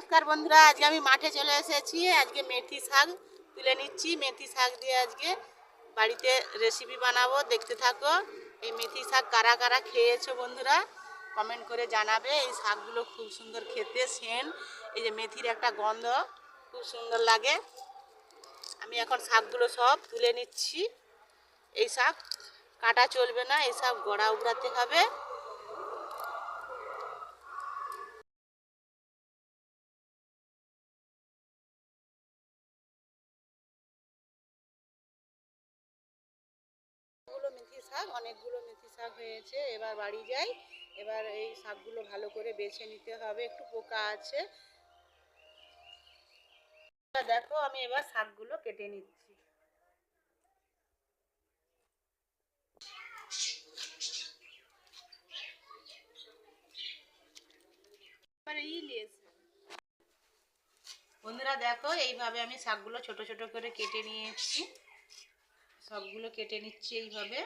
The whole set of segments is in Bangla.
নমস্কার বন্ধুরা, আজকে আমি মাঠে চলে এসেছি। আজকে মেথি শাক তুলে নিচ্ছি। মেথি শাক দিয়ে আজকে বাড়িতে রেসিপি বানাবো। দেখতে থাকো, এই মেথি শাক কারা কারা খেয়েছো বন্ধুরা? কমেন্ট করে জানাবে। এই শাকগুলো খুব সুন্দর খেতে, সেন। এই যে মেথির একটা গন্ধ, খুব সুন্দর লাগে। আমি এখন শাকগুলো সব তুলে নিচ্ছি। এই শাক কাটা চলবে না, এই শাক গড়া উবড়াতে হবে। শাক অনেকগুলো মেথি শাক হয়েছে, এবার বাড়ি যাই। এবার এই শাকগুলো ভালো করে বেছে নিতে হবে, একটু পোকা আছে। দেখো, আমি এবার শাকগুলো কেটে নিচ্ছি। বন্ধুরা দেখো, এইভাবে আমি শাকগুলো ছোট ছোট করে কেটে নিয়েছি। সবগুলো কেটে নিচ্ছি এইভাবে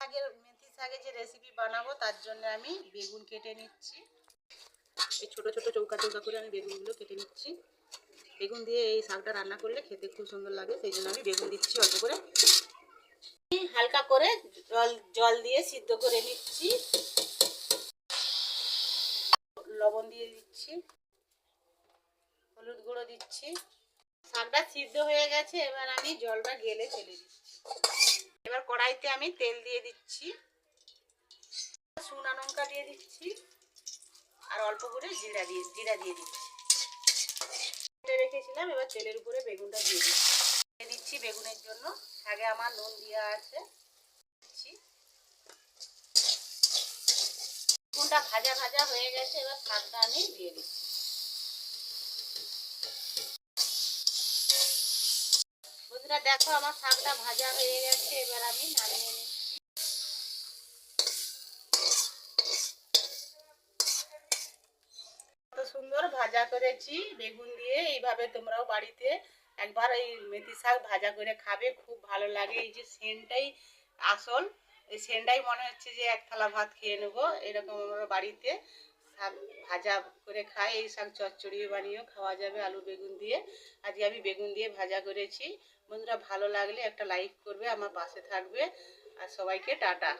শাকের মেথি শাকের যে রেসিপি বানাবো, তার জন্য আমি বেগুন কেটে নিচ্ছি। এই ছোটো ছোটো চৌকা চৌকা করে আমি বেগুনগুলো কেটে নিচ্ছি। বেগুন দিয়ে এই শাকটা রান্না করলে খেতে খুব সুন্দর লাগে, সেই জন্য আমি বেগুন দিচ্ছি অল্প করে। হালকা করে জল জল দিয়ে সিদ্ধ করে নিচ্ছি। লবণ দিয়ে দিচ্ছি। হলুদ গুঁড়ো দিচ্ছি। শাকটা সিদ্ধ হয়ে গেছে, এবার আমি জলটা গেলে ফেলে দিচ্ছি। এবার কড়াইতে আমি তেল দিয়ে দিচ্ছি। শুকনা লঙ্কা দিয়ে দিচ্ছি। আর অল্প করে জিরা দিয়ে জিরা দিয়ে দিচ্ছি। রেখেছিলাম, এবার তেলের উপরে বেগুনটা দিয়ে দিচ্ছি। দিয়ে দিচ্ছি বেগুনের জন্য। আগে আমার নুন দেওয়া আছে। বেগুনটা ভাজা ভাজা হয়ে গেছে, এবার শাকটা আমি দিয়ে দিচ্ছি। বন্ধুরা, দেখো আমার শাকটা ভাজা হয়ে গেছে, এবার আমি নামিয়ে নিচ্ছি। সুন্দর ভাজা করেছি, বেগুন দিয়ে। এইভাবে তোমরাও বাড়িতে একবার এই মেথি শাক ভাজা করে খাবে, খুব ভালো লাগে। এই যে সেন্টটাই আসল, এই সেন্টটাই মনে হচ্ছে যে এক থালা ভাত খেয়ে নেব। এরকম আমরা বাড়িতে শাক ভাজা করে খাই। এই শাক চচ্চড়ি বানিয়েও খাওয়া যাবে আলু বেগুন দিয়ে। আজকে আমি বেগুন দিয়ে ভাজা করেছি। বন্ধুরা ভালো লাগলে একটা লাইক করবে, আমার পাশে থাকবে। আর সবাইকে টাটা।